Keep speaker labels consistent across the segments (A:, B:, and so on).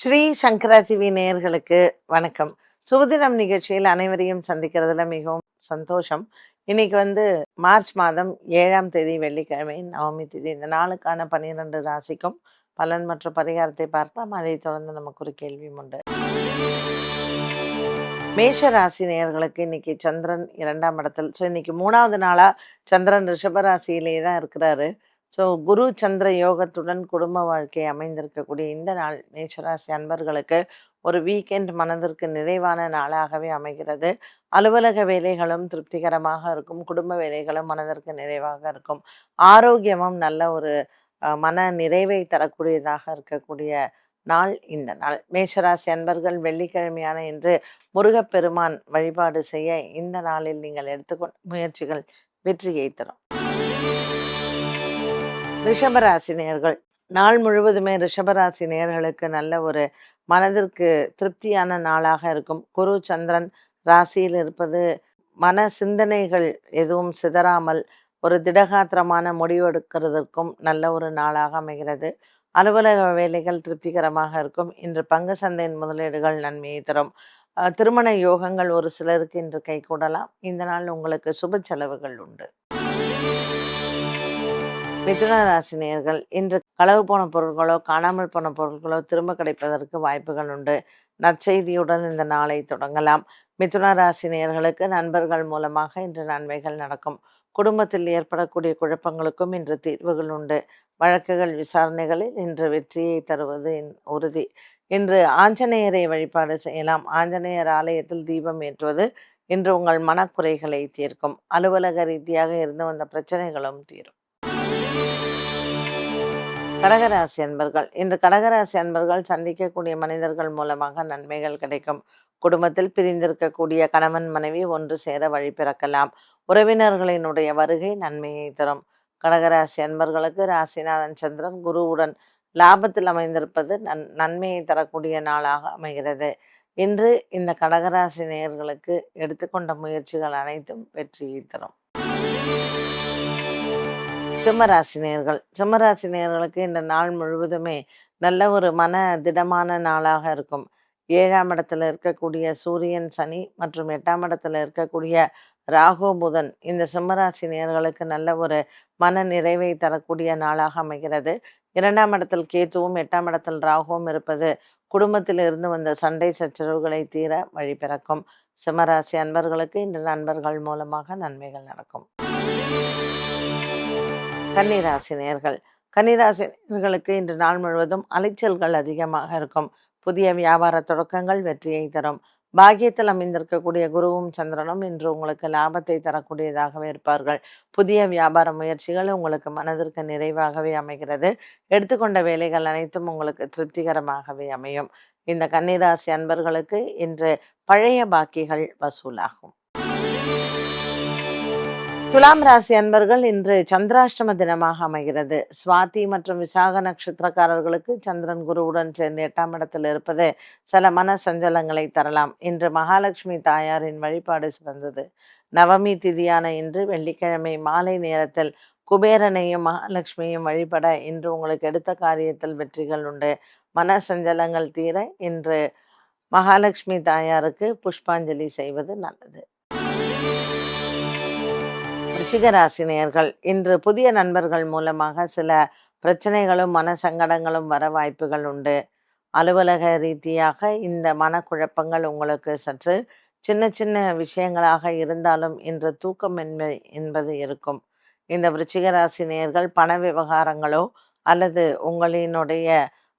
A: ஸ்ரீ சங்கராஜிவி நேயர்களுக்கு வணக்கம். சுபதினம் நிகழ்ச்சியில் அனைவரையும் சந்திக்கிறதுல மிகவும் சந்தோஷம். இன்னைக்கு வந்து மார்ச் மாதம் ஏழாம் தேதி வெள்ளிக்கிழமை நவமி தேதி. இந்த நாளுக்கான பன்னிரெண்டு ராசிக்கும் பலன் மற்றும் பரிகாரத்தை பார்க்கலாம் அதைத் தொடர்ந்து நமக்கு ஒரு கேள்வியும் உண்டு. மேஷ ராசி நேயர்களுக்கு இன்னைக்கு சந்திரன் இரண்டாம் இடத்தில். ஸோ இன்னைக்கு மூணாவது நாளாக சந்திரன் ரிஷபராசியிலே தான் இருக்கிறாரு. ஸோ குரு சந்திர யோகத்துடன் குடும்ப வாழ்க்கை அமைந்திருக்கக்கூடிய இந்த நாள் மேஷராசி அன்பர்களுக்கு ஒரு வீக்கெண்ட் மனதிற்கு நிறைவான நாளாகவே அமைகிறது. அலுவலக வேலைகளும் திருப்திகரமாக இருக்கும். குடும்ப வேலைகளும் மனதிற்கு நிறைவாக இருக்கும். ஆரோக்கியமும் நல்ல ஒரு மன நிறைவை தரக்கூடியதாக இருக்கக்கூடிய நாள் இந்த நாள். மேஷராசி அன்பர்கள் வெள்ளிக்கிழமையான இன்று முருகப்பெருமான் வழிபாடு செய்ய இந்த நாளில் நீங்கள் எடுத்துக்கொண்ட முயற்சிகள் வெற்றியை தரும். ரிஷபராசி நேர்கள் நாள் முழுவதுமே ரிஷபராசி நேர்களுக்கு நல்ல ஒரு மனதிற்கு திருப்தியான நாளாக இருக்கும். குரு சந்திரன் ராசியில் இருப்பது மன சிந்தனைகள் எதுவும் சிதறாமல் ஒரு திடகாத்திரமான முடிவெடுக்கிறதற்கும் நல்ல ஒரு நாளாக அமைகிறது. அலுவலக வேலைகள் திருப்திகரமாக இருக்கும். இன்று பங்கு சந்தையின் முதலீடுகள் நன்மையை தரும். திருமண யோகங்கள் ஒரு சிலருக்கு இன்று கைகூடலாம். இந்த நாள் உங்களுக்கு சுப செலவுகள் உண்டு. மிதுன ராசினியர்கள் இன்று களவு போன பொருட்களோ காணாமல் போன பொருட்களோ திரும்ப கிடைப்பதற்கு வாய்ப்புகள் உண்டு. நற்செய்தியுடன் இந்த நாளை தொடங்கலாம். மிதுன நண்பர்கள் மூலமாக இன்று நன்மைகள் நடக்கும். குடும்பத்தில் ஏற்படக்கூடிய குழப்பங்களுக்கும் இன்று தீர்வுகள் உண்டு. வழக்குகள் விசாரணைகளில் இன்று வெற்றியை தருவது உறுதி. இன்று ஆஞ்சநேயரை வழிபாடு செய்யலாம். ஆஞ்சநேயர் ஆலயத்தில் தீபம் ஏற்றுவது இன்று உங்கள் மனக்குறைகளை தீர்க்கும். அலுவலக ரீதியாக இருந்து வந்த பிரச்சனைகளும் தீரும். கடகராசி அன்பர்கள். இன்று கடகராசி அன்பர்கள் சந்திக்கக்கூடிய மனிதர்கள் மூலமாக நன்மைகள் கிடைக்கும். குடும்பத்தில் பிரிந்திருக்கக்கூடிய கணவன் மனைவி ஒன்று சேர வழி பிறக்கலாம். உறவினர்களினுடைய வருகை நன்மையை தரும். கடகராசி அன்பர்களுக்கு ராசிநாதன் சந்திரன் குருவுடன் லாபத்தில் அமைந்திருப்பது நன் நன்மையை தரக்கூடிய நாளாக அமைகிறது. இன்று இந்த கடகராசி நேயர்களுக்கு எடுத்துக்கொண்ட முயற்சிகள் அனைத்தும் வெற்றியை தரும். சிம்மராசி நேர்கள். சிம்மராசி நேர்களுக்கு இந்த நாள் முழுவதுமே நல்ல ஒரு மன திடமான நாளாக இருக்கும். ஏழாம் இடத்துல இருக்கக்கூடிய சூரியன் சனி மற்றும் எட்டாம் இடத்துல இருக்கக்கூடிய ராகு புதன் இந்த சிம்மராசி நேர்களுக்கு நல்ல ஒரு மன நிறைவை தரக்கூடிய நாளாக அமைகிறது. இரண்டாம் இடத்தில் கேத்துவும் எட்டாம் இடத்தில் ராகுவும் இருப்பது குடும்பத்தில் இருந்து வந்த சண்டை சச்சரவுகளை தீர வழி பிறக்கும். சிம்மராசி அன்பர்களுக்கு இன்று நண்பர்கள் மூலமாக நன்மைகள் நடக்கும். கன்னிராசி நேர்கள் கன்னிராசி நேயர்களுக்கு இன்று நாள் முழுவதும் அலைச்சல்கள் அதிகமாக இருக்கும். புதிய வியாபார தொடக்கங்கள் வெற்றியை தரும். பாக்கியத்தில் அமைந்திருக்கக்கூடிய குருவும் சந்திரனும் இன்று உங்களுக்கு லாபத்தை தரக்கூடியதாகவே இருப்பார்கள். புதிய வியாபார முயற்சிகள் உங்களுக்கு மனதிற்கு நிறைவாகவே அமைகிறது. எடுத்துக்கொண்ட வேலைகள் அனைத்தும் உங்களுக்கு திருப்திகரமாகவே அமையும். இந்த கன்னிராசி அன்பர்களுக்கு இன்று பழைய பாக்கிகள் வசூலாகும். துலாம் ராசி அன்பர்கள் இன்று சந்திராஷ்டம தினமாக அமைகிறது. சுவாதி மற்றும் விசாக நட்சத்திரக்காரர்களுக்கு சந்திரன் குருவுடன் சேர்ந்து எட்டாம் இடத்தில் இருப்பது சில மன சஞ்சலங்களை தரலாம். இன்று மகாலட்சுமி தாயாரின் வழிபாடு சிறந்தது. நவமி திதியான இன்று வெள்ளிக்கிழமை மாலை நேரத்தில் குபேரனையும் மகாலட்சுமியும் வழிபட இன்று உங்களுக்கு எடுத்த காரியத்தில் வெற்றிகள் உண்டு. மன சஞ்சலங்கள் தீர இன்று மகாலட்சுமி தாயாருக்கு புஷ்பாஞ்சலி செய்வது நல்லது. ரிஷிகராசினியர்கள் இன்று புதிய நண்பர்கள் மூலமாக சில பிரச்சனைகளும் மன சங்கடங்களும் வர வாய்ப்புகள் உண்டு. அலுவலக ரீதியாக இந்த மனக்குழப்பங்கள் உங்களுக்கு சற்று சின்ன சின்ன விஷயங்களாக இருந்தாலும் இன்று தூக்கமின்மை என்பது இருக்கும். இந்த விருச்சிகராசி நேர்கள் பண விவகாரங்களோ அல்லது உங்களினுடைய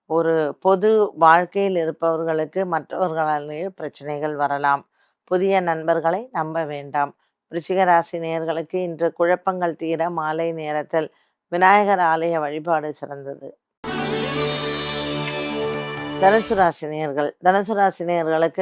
A: ஒரு பொது வாழ்க்கையில் இருப்பவர்களுக்கு மற்றவர்களாலேயே பிரச்சனைகள் வரலாம். புதிய நண்பர்களை நம்ப வேண்டாம். விருச்சிக ராசி நேர்களுக்கு இன்று குழப்பங்கள் தீர மாலை நேரத்தில் விநாயகர் ஆலய வழிபாடு சிறந்தது. தனுசு ராசி தனுசு ராசி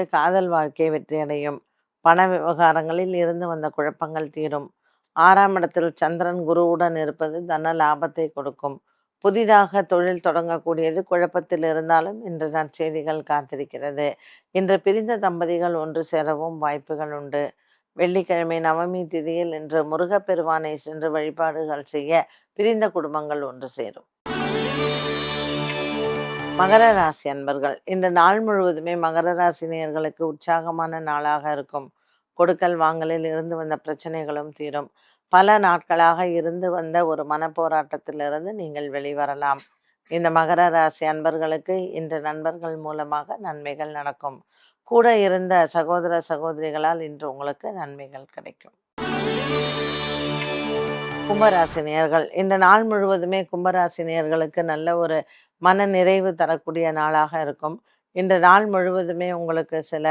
A: காதல் வாழ்க்கை வெற்றியடையும். பண விவகாரங்களில் இருந்து வந்த குழப்பங்கள் தீரும். ஆறாம் இடத்தில் சந்திரன் குருவுடன் இருப்பது தன லாபத்தை கொடுக்கும். புதிதாக தொழில் தொடங்கக்கூடியது குழப்பத்தில் இருந்தாலும் இன்று நற்செய்திகள் காத்திருக்கிறது. இன்று பிரிந்த தம்பதிகள் ஒன்று சேரவும் வாய்ப்புகள் உண்டு. வெள்ளிக்கிழமை நவமி திதியில் இன்று முருகப்பெருமானை சென்று வழிபாடுகள் செய்ய பிரிந்த குடும்பங்கள் ஒன்று சேரும். மகர ராசி அன்பர்கள் இந்த நாள் முழுவதுமே மகர ராசி நேயர்களுக்கு உற்சாகமான நாளாக இருக்கும். கொடுக்கல் வாங்கலில் இருந்து வந்த பிரச்சனைகளும் தீரும். பல நாட்களாக இருந்து வந்த ஒரு மனப்போராட்டத்திலிருந்து நீங்கள் வெளிவரலாம். இந்த மகர ராசி அன்பர்களுக்கு இன்று நண்பர்கள் மூலமாக நன்மைகள் நடக்கும். கூட இருந்த சகோதர சகோதரிகளால் இன்று உங்களுக்கு நன்மைகள் கிடைக்கும். கும்பராசி நேர்கள் இந்த நாள் முழுவதுமே கும்பராசி நேர்களுக்கு நல்ல ஒரு மன நிறைவு தரக்கூடிய நாளாக இருக்கும். இந்த நாள் முழுவதுமே உங்களுக்கு சில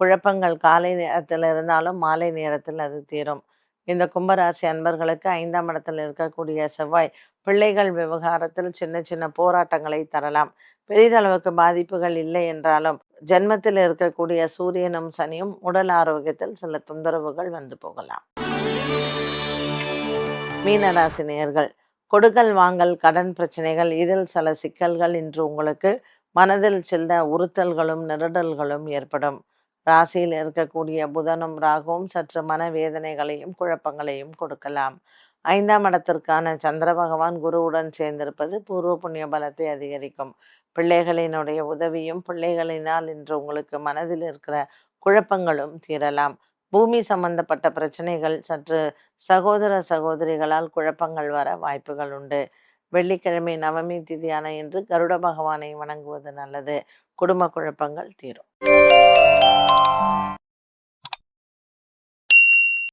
A: குழப்பங்கள் காலை நேரத்தில் இருந்தாலும் மாலை நேரத்தில் அது தீரும். இந்த கும்பராசி அன்பர்களுக்கு ஐந்தாம் இடத்தில் இருக்கக்கூடிய செவ்வாய் பிள்ளைகள் விவகாரத்தில் சின்ன சின்ன போராட்டங்களை தரலாம். பெரிதளவுக்கு பாதிப்புகள் இல்லை என்றாலும் ஜென்மத்தில் இருக்கக்கூடிய சூரியனும் சனியும் உடல் ஆரோக்கியத்தில் சில தொந்தரவுகள் வந்து போகலாம். மீனராசினியர்கள் கொடுக்கல் வாங்கல் கடன் பிரச்சனைகள் இதில் சில சிக்கல்கள் இன்று உங்களுக்கு மனதில் சில உறுத்தல்களும் நெருடல்களும் ஏற்படும். ராசியில் இருக்கக்கூடிய புதனும் ராகுவும் சற்று மனவேதனைகளையும் குழப்பங்களையும் கொடுக்கலாம். ஐந்தாம் இடத்திற்கான சந்திர பகவான் குருவுடன் சேர்ந்திருப்பது பூர்வ புண்ணிய பலத்தை அதிகரிக்கும். பிள்ளைகளினுடைய உதவியும் பிள்ளைகளினால் இன்று உங்களுக்கு மனதில் இருக்கிற குழப்பங்களும் தீரலாம். பூமி சம்பந்தப்பட்ட பிரச்சனைகள் சற்று சகோதர சகோதரிகளால் குழப்பங்கள் வர வாய்ப்புகள் உண்டு. வெள்ளிக்கிழமை நவமி திதியான இன்று கருட பகவானை வணங்குவது நல்லது. குடும்ப குழப்பங்கள் தீரும்.